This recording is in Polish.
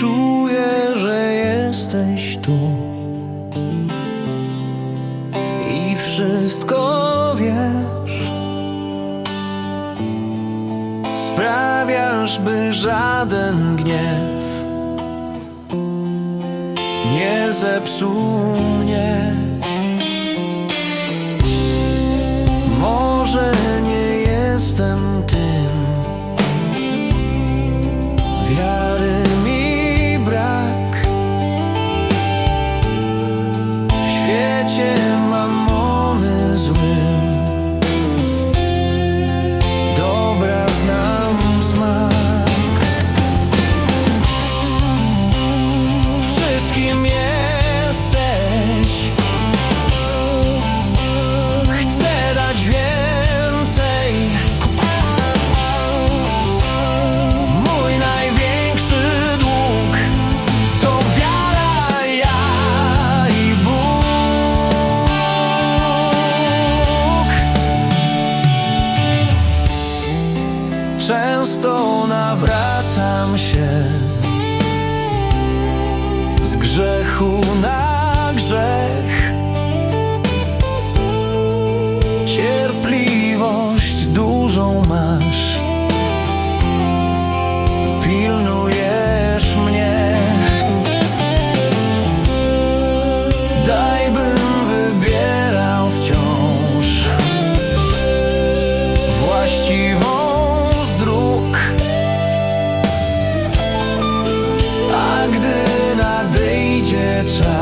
Czuję, że jesteś tu i wszystko wiesz. Sprawiasz, by żaden gniew nie zepsuł mnie. Się z grzechu na grzech. Cierpliwość dużą masz, pilnujesz mnie. Daj wybierał wciąż właściwą time.